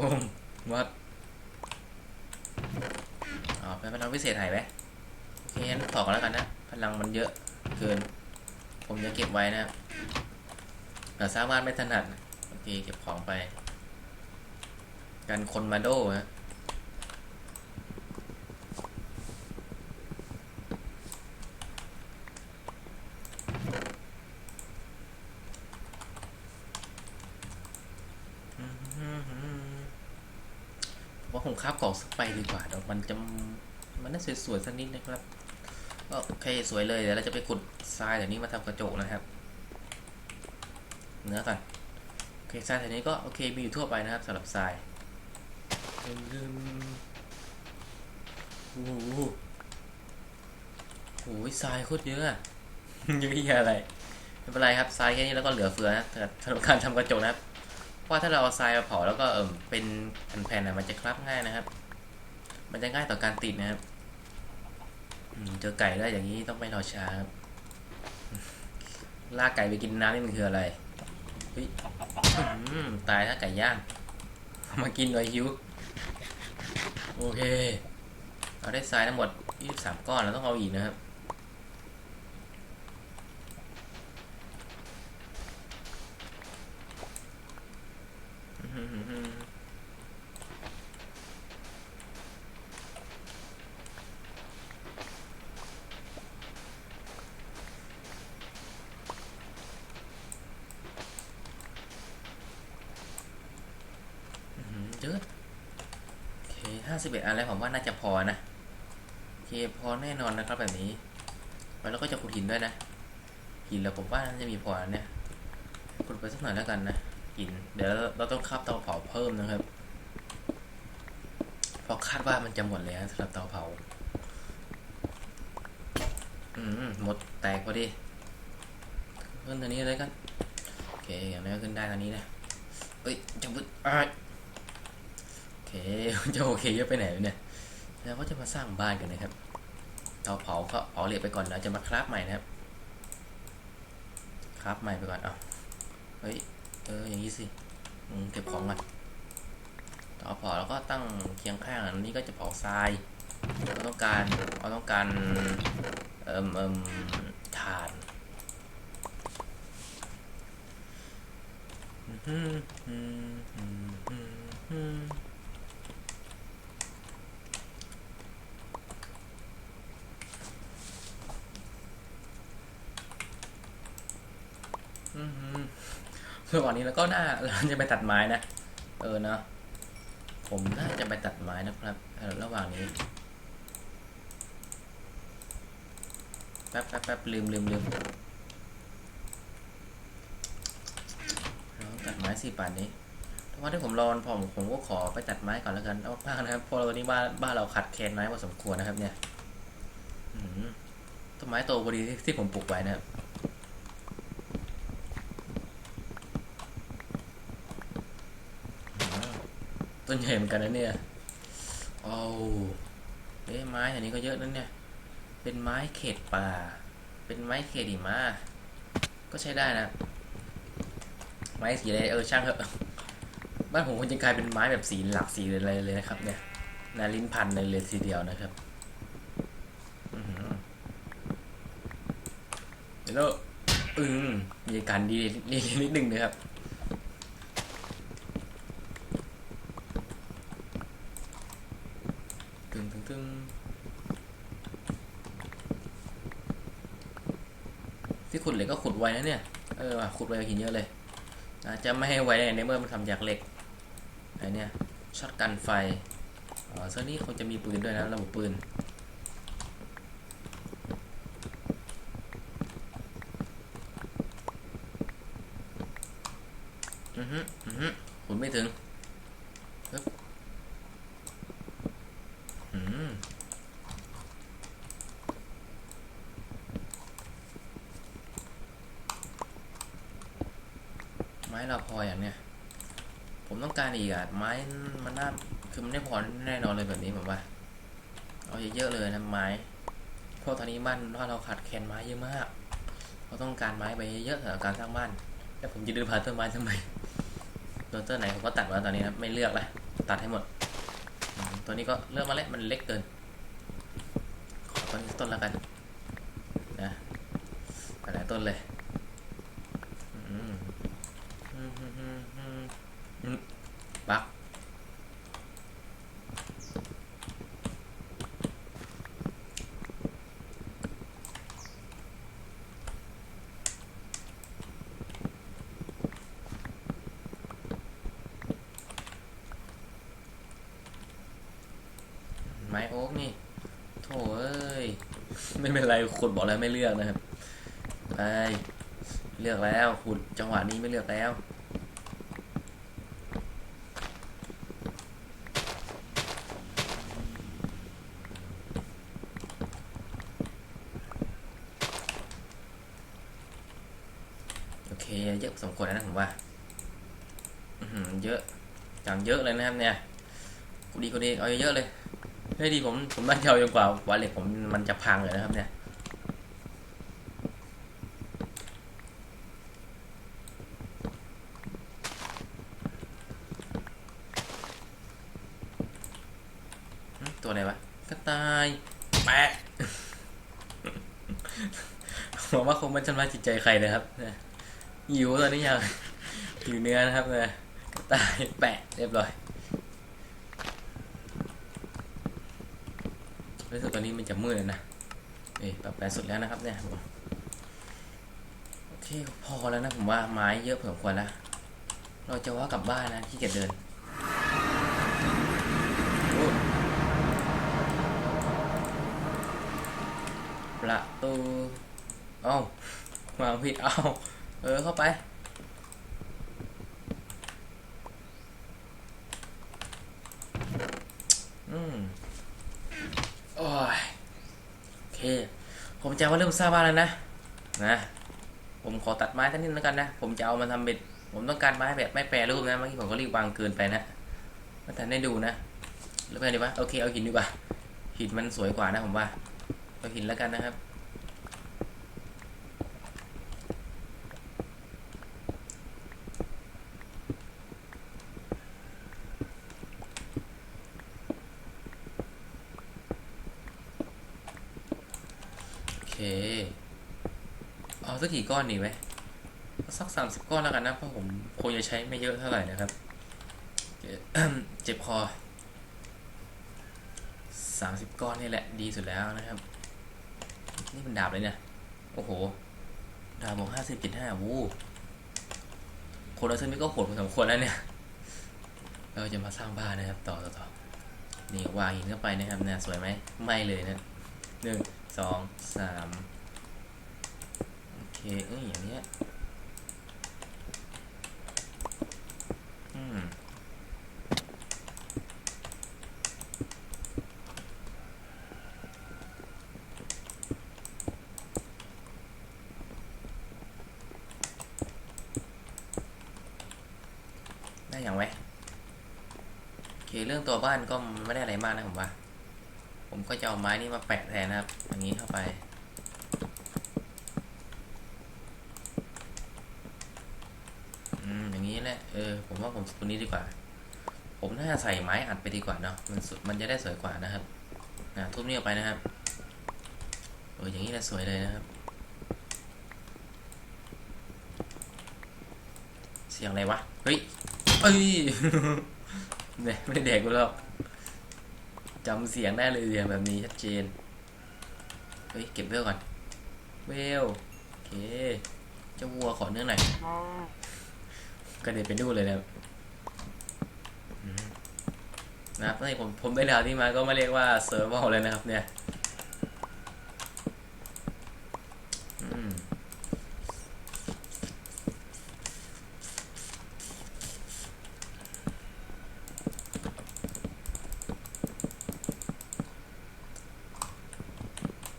งงวัดอ๋อเป็นพลังพิเศษหายไหมโอเคงั้นถอดก่อนแล้วกันนะ พลังมันเยอะเกิน ผมจะเก็บไว้นะแต่สร้างบ้านไม่ถนัด โอเค เก็บของไป กันคนมาโดนะ ว่าผมคาบกล่องสไปดีกว่าเดี๋ยวมันจะมันน่าสวยๆสักนิดนะครับก็โอเคสวยเลยเดี๋ยวเราจะไปขุดทรายเดี๋ยวนี้มาทำกระจกนะครับเนื้อกันโอเคทรายแถวนี้ก็โอเคมีอยู่ทั่วไปนะครับสำหรับทรายโอ้โหโอ้ยทรายโคตรเยอะอะเยอะแยะอะไรไม่เป็นไรครับทรายแค่นี้แล้วก็เหลือเฟือนะสำหรับการทำกระจกนะครับ เพราะว่าถ้าเราเอาทรายมาเผาแล้วก็เออเป็นแผ่นๆนะมันจะคลับง่ายนะครับ มันจะง่ายต่อการติดนะครับเจอไก่แล้วอย่างนี้ต้องไม่รอช้าครับลากไก่ไปกินน้ำนี่มันคืออะไรตายถ้าไก่ย่างมากินเลยหิวโอเค เราได้ทรายทั้งหมด23ก้อนเราต้องเอาอีกนะครับ 51 อันแล้วผมว่าน่าจะพอนะโอเคพอแน่นอนนะครับแบบนี้แล้วก็จะขุดหินด้วยนะ หินแล้วผมว่าน่าจะมีพอเนี่ยขุดไปสักหน่อยแล้วกันนะหิน เดี๋ยวเราต้องคาบเตาเผาเพิ่มนะครับเพราะคาดว่ามันจะหมดแล้วสำหรับเตาเผา อืมหมดแตกพอดีขึ้นตัวนี้เลยกันโอเคอย่างนี้ขึ้นได้ตอนนี้นะเฮ้ยจะบึดอ่ เคจะโอเคเยอะไปไหนเนี่ยแล้วก็จะมาสร้างบ้านกันนะครับเตาเผาก็เผาเหล็กไปก่อนแล้วจะมาคราฟใหม่นะครับคราฟใหม่ไปก่อนเอาเฮ้ยเอออย่างนี้สิเก็บของก่อนเตาเผาแล้วก็ตั้งเคียงข้างอันนี้ก็จะเผาทรายเราต้องการเราต้องการเอิ่มเอิ่มถ่านอืมอืมอืมอืมอืมอืม ระหว่างนี้แล้วก็น่าเราจะไปตัดไม้นะ เออเนาะผมน่าจะไปตัดไม้นะครับ ระหว่างนี้แป๊บแป๊บแป๊บลืมลืมลืมเราต้องตัดไม้สี่ป่านนี้เพราะว่าที่ผมรอผมผมก็ขอไปตัดไม้ก่อนแล้วกันเอามากนะครับเพราะเราตอนนี้บ้านบ้านเราขัดแคลนไม้พอสมควรนะครับเนี่ยต้นไม้โตพอดีที่ที่ผมปลูกไว้นะครับอืม ต้นใหญ่เหมือนกันนะเนี่ยโอ้าเอ๊ะไม้อันนี้ก็เยอะนั่นเนี่ย เป็นไม้เขตป่า เป็นไม้เขตหิมะก็ใช้ได้นะ ไม้สีอะไรเออช่างเถอะ บ้านผมคงจะกลายเป็นไม้แบบสีหลักสีอะไรเลยนะครับ เนี่ย นาลิ้นพันเลยเลยทีเดียวนะครับเดี๋ยวเราอึงมีอาการดีดีนิดนึงนะครับ ตึงตึงตึง ที่ขุดเหล็กก็ขุด ไว้นะเนี่ย เออว่ะขุดไว้หินเยอะเลยนะจะไม่ให้ไว้ในเมื่อมันทำจากเหล็กไอเนี่ยช็อตกันไฟอ๋อเซอร์นี่คงจะมีปืนด้วยนะระบบปืนอือฮึอือฮึขุดไม่ถึงปึ๊บอืม ไม้เราพออย่างเนี้ย ผมต้องการอีกอะไม้มันน่าคือมันไม่พอแน่นอนเลยแบบนี้ผมว่า เอาเยอะๆเลยนะไม้เพราะตอนนี้บ้านบ้านเราขาดแคลนไม้เยอะมาก เราต้องการไม้ไปเยอะสำหรับการสร้างบ้าน แล้วผมจะดินผ่านต้นไม้ทำไมโดนต้นไหนผมก็ตัดมาตอนนี้นะไม่เลือกละตัดให้หมด ตัวนี้ก็เริ่มมาแล้วมันเล็กเกิน ขอต้นต้นล้วกันนะหลายต้นเลยอืมอืมอืมอืมอืมอืม ปักไม้โอ๊กนี่โถเอ้ย ไม่เป็นไรขุดบอกแล้วไม่เลือกนะครับไปเลือกแล้วขุดจังหวะนี้ไม่เลือกแล้ว โอเค เยอะสมค ว่าอือหือเยอะจังเยอะเลยนะครับเนี่ยกูดีกูดีเอาเยอะเลยเฮ้ยดีผมผมตั้งใจเอาจนกว่าวาเล็กผมมันจะพังเลยนะครับเนี่ยตัวอะไรวะกระต่ายแปะผมว่าคงไม่ชำระจิตใจใครเลยครับเนี่ยหิวตอนนี้ยัง หิวเนื้อนะครับเนี่ยตายแปะเรียบร้อยรู้สึกตอนนี้มันจะมืดเลยนะเอ้ปรับแปลสุดแล้วนะครับเนี่ยโอเคพอแล้วนะผมว่าไม้เยอะเผื่อควรแล้ว เราจะว่ากลับบ้านนะที่เกียจเดินประตู เอ้าวาผิด เอ้าเออ เข้าไป อืมโอ้ยโอเค ผมจะมาเริ่มสร้างบ้านแล้วนะ นะ ผมขอตัดไม้ท่านิดแล้วกันนะ ผมจะเอามาทำเป็ดผมต้องการไม้แบบไม่แปรรูปนะ เมื่อกี้ผมก็รีบวางเกินไปนะมาแต่ได้ดูนะหรือไปดีวะ โอเค เอาหินดีกว่า หินมันสวยกว่านะผมว่า เอาหินแล้วกันนะครับ โอเค เอา สักกี่ก้อนดีไหมสักสามสิบก้อนแล้วกันนะเพราะผมคงจะใช้ไม่เยอะเท่าไหร่นะครับ เจ็บคอสามสิบก้อนนี่แหละดีสุดแล้วนะครับ นี่มันดาบเลยเนี่ยโอ้โห ดาบบอกห้าสิบจ็ดห้าวู้คนละเส้นนี้ก็โหดพอสมควรแล้วเนี่ยเราจะมาสร้างบ้านนะครับ ต่อต่อต่อนี่วางหินเข้าไปนะครับเนี่ยสวยไหมไม่เลยนะหนึ่งสองสาม เคเอ้ยอย่างเนี้ยอืมได้อย่างไหมโอเคเรื่องตัวบ้านก็ไม่ได้อะไรมากนะผมว่า ผมก็จะเอาไม้นี่มาแปะแทนนะครับอย่างนี้เข้าไป อืม อย่างนี้แหละ เออ ผมว่าผมตัวนี้ดีกว่า ผมน่าใส่ไม้อัดไปดีกว่าเนาะมันมันจะได้สวยกว่านะครับนะทุบนี่ออกไปนะครับเอออย่างนี้แหละสวยเลยนะครับ เสียงอะไรวะเฮ้ยเอ้ยเนี่ยไม่ได้แดกกูหรอกจำเสียงได้เลยเสียงแบบนี้ชัดเจน เฮ้ย เก็บเวลก่อน เวลโอเคเจ้าวัวขอเนื้อหน่อย กระเด็นไปดูนเลยนะครับนะครับนี่ผมผมได้ดาวที่มาก็ไม่เรียกว่าเซิร์ฟเวอร์เลยนะครับเนี่ยอืม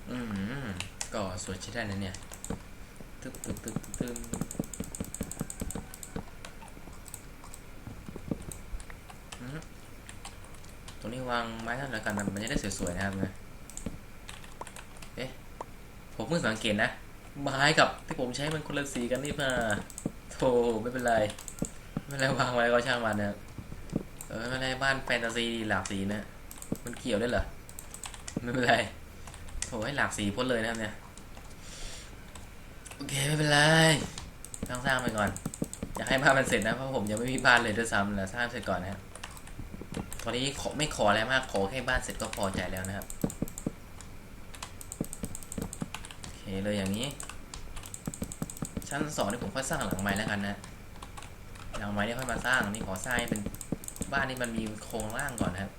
อืมก็สวยใช้ได้นะเนี่ยตึ๊บตึ๊บตึ๊บตึ๊บอืมตรงนี้ วางไม้ท่านละกันนมันจะได้สวยๆนะครับนะเอ๊ะผมเพิ่งสังเกตนะไม้กับที่ผมใช้มันคนละสีกันนี่มาโธ่ไม่เป็นไรไม่เป็นไรวางไว้ก็ช่างมันนะเออไม่เป็นไรบ้านแฟนตาซีหลากสีนะมันเกี่ยวได้เหรอไม่เป็นไรโอ้ให้หลากสีพ้นเลยนะครับเนี่ยโอเคไม่เป็นไรสร้างไปก่อนอยากให้บ้านมันเสร็จนะเพราะผมยังไม่มีบ้านเลยด้วยซ้ำแล้วสร้างเสร็จก่อนนะครับ ตอนนี้ขอไม่ขออะไรมาก ขอแค่บ้านเสร็จก็พอใจแล้วนะครับ โอเคเลยอย่างนี้ ชั้นสองนี่ผมค่อยสร้างหลังไม้แล้วกันนะ หลังไม้นี่ค่อยมาสร้าง นี่ขอสร้างให้เป็นบ้านที่มันมีโครงร่างก่อนนะครับ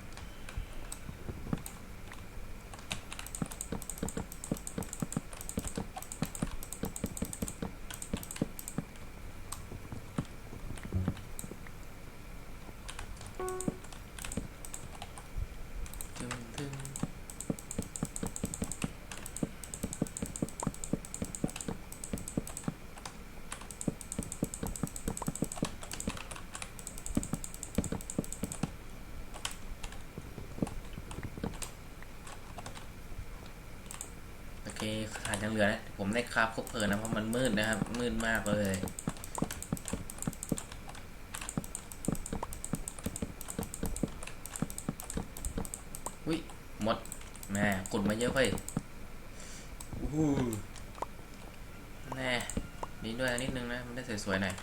ตึงตึงโอเคขาดยังเหลือนะ ผม ได้คราฟครบเพลินนะเพราะมันมืดนะครับ มืดมากเลย อุ้ยหมดแม่กดมาเยอะไปอู้หแน่นี่ด้วยนิดนึงนะ มันได้สวยๆหน่อย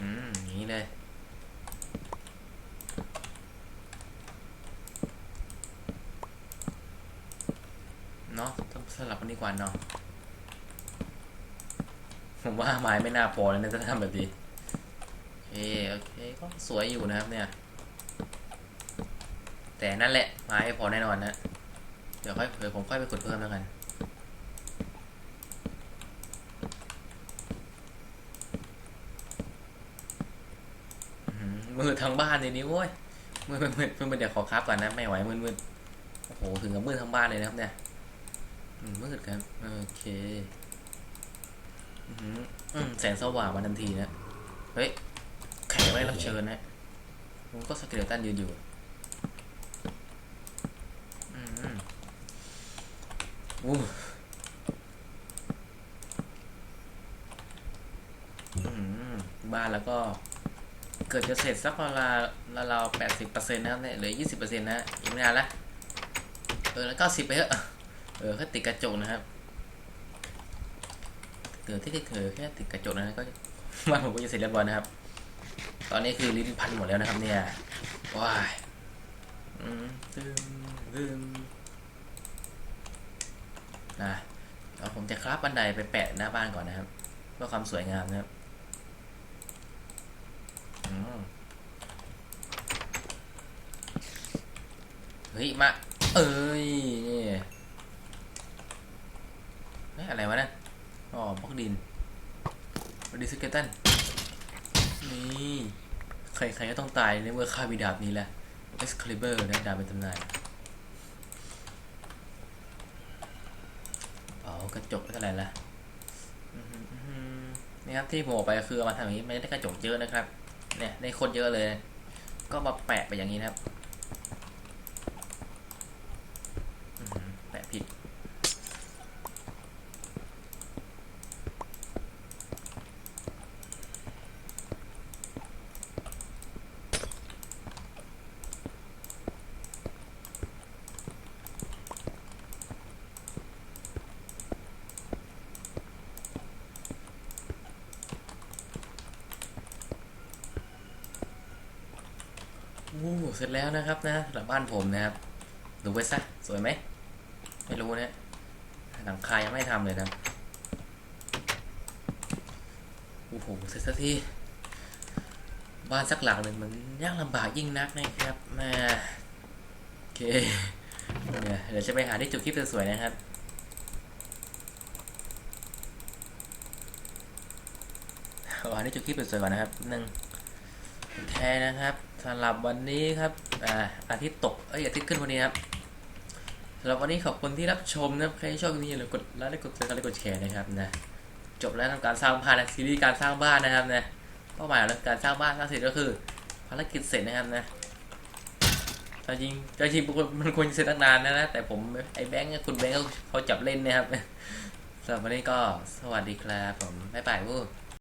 อืม อย่างนี้เลย เนาะต้องส ลับกันดีกว่าเนาะผมว่าไม้ไม่น่าพอแล้วนะถ้าทำแบบนี้โอโอเคก็สวยอยู่นะครับเนี่ย แต่นั่นแหละไม้พอแน่นอนนะเดี๋ยวค่อยเดี๋ยวผมค่อยไปขุดเพิ่มแล้วกันมือทั้งบ้านเลยนี่โว้ยมือมือมือมือเดี๋ยวขอครับก่อนนะไม่ไหวมือมือโอ้โหถึงกับมือทั้งบ้านเลยนะครับเนี่ย อืมมืดครับโอเคอืมแสงสว่างมาทันทีนะ เฮ้ย แขกไม่รับเชิญนะผมก็สเกเลตันยืนอยู่อืมอู้อืมบ้านแล้วก็ เกิดจะเสร็จสักประมาณราวแปดสิบเปอร์เซ็นต์นะครับเนี่ยเหลือยี่สิบเปอร์เซ็นต์นะอีกไม่นานละเออแล้วเก้าสิบไปเถอะ เออแค่ติดกระจกนะครับเกิดที่เกิดแค่ติดกระจกนะก็บ้านผมก็จะเสร็จเรียบร้อยนะครับ ตอนนี้คือลิ้นพันหมดแล้วนะครับ เนี่ยว้ายอืมตึมตึมนะแล้วผมจะคราบบันไดไปแปะหน้าบ้านก่อนนะครับเพื่อความสวยงามนะครับอืมเฮ้ยมา เอ้ยนี่เฮ้ย อะไรวะเนะอ๋อบล็อกดินบอดี้สเกตันนี่ใครๆก็ต้องตายในเมื่อฆ่าวิดาบนี้แหละ Excalibur นะดาบเป็นตำนานเป๋ากระจกเท่าไหร่ละนี่ครับที่ผมออกไปคือเอามาทำอย่างนี้ไม่ได้กระจกเยอะนะครับ เนี่ยได้คตรเยอะเลย ก็มาแปะไปอย่างนี้นะครับอื้อหือแปะผิด วู้เสร็จแล้วนะครับนะหรับบ้านผมนะครับ ดูไว้ซะสวยไหมไม่รู้นะหลังคายังไม่ทำเลยนะโอ้โหเสร็จสักทีบ้านสักหลังหนึ่งมันยากลำบากยิ่งนักนะครับแม่โอเคเนี่ยเดี๋ยวจะไปหาที่จุดคลิปสวยๆนะครับหาที่จุดคลิปสวยๆก่อนนะครับหนึ่ง โอเคนะครับสำหรับวันนี้ครับอ่าอาทิตย์ตกเอ้ยอาทิตย์ขึ้นวันนี้ครับสำหรับวันนี้ขอบคุณที่รับชมนะครับใครชอบคลิปนี้อย่าลืมกดไลค์กดติดตามและกดแชร์นะครับนะจบแล้วทำการสร้างบ้านนะซีรีส์การสร้างบ้านนะครับนะเป้าหมายของการสร้างบ้านสร้างเสร็จก็คือภารกิจเสร็จนะครับนะแต่จริงแต่จริงมันควรจะเสร็จตั้งนานนะนะแต่ผมไอ้แบงค์คุณแบงค์เขาจับเล่นนะครับสำหรับวันนี้ก็สวัสดีครับผมบ๊ายบายวู้